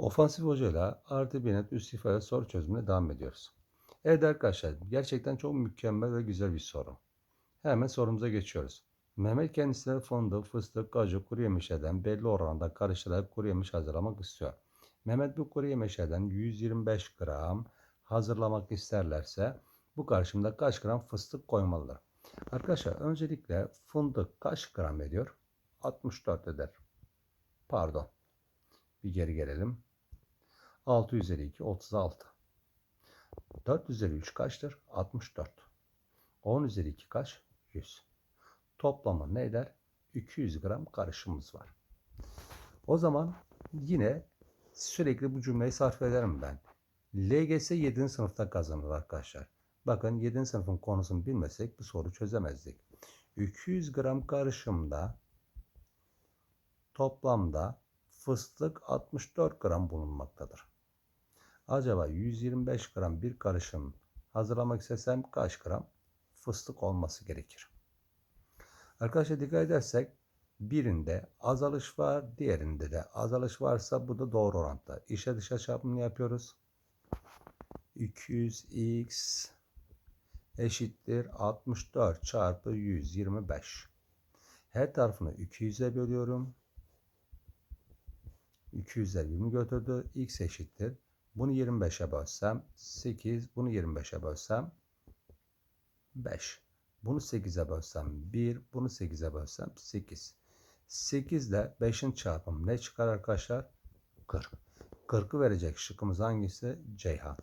Ofansif hocayla artı bir net üst ifade soru çözümüne devam ediyoruz. Evet arkadaşlar gerçekten çok mükemmel ve güzel bir soru. Hemen sorumuza geçiyoruz. Mehmet kendisine fındık, fıstık, kaju, kuru yemişlerden belli oranda karıştırarak kuru yemiş hazırlamak istiyor. Mehmet bu kuru yemişlerden 125 gram hazırlamak isterlerse bu karışımda kaç gram fıstık koymalıdır? Arkadaşlar öncelikle fındık kaç gram ediyor? 64 eder. Pardon. Bir geri gelelim. 6 üzeri 2 36. 4 üzeri 3 kaçtır? 64. 10 üzeri 2 kaç? 100. Toplamı ne eder? 200 gram karışımımız var. O zaman yine sürekli bu cümleyi sarf ederim ben. LGS 7. sınıfta kazanır arkadaşlar. Bakın 7. sınıfın konusunu bilmesek bu soru çözemezdik. 200 gram karışımda toplamda fıstık 64 gram bulunmaktadır. Acaba 125 gram bir karışım hazırlamak istesem kaç gram fıstık olması gerekir? Arkadaşlar dikkat edersek birinde azalış var, diğerinde de azalış varsa bu da doğru orantıda. İşe dışa çarpımını yapıyoruz. 200x eşittir 64 çarpı 125. Her tarafını 200'e bölüyorum. 200'ler 20 götürdü. X eşittir. Bunu 25'e bölsem 8. Bunu 25'e bölsem 5. Bunu 8'e bölsem 1. Bunu 8'e bölsem 8. 8 ile 5'in çarpımı ne çıkar arkadaşlar? 40. 40'ı verecek şıkkımız hangisi? Ceyhan.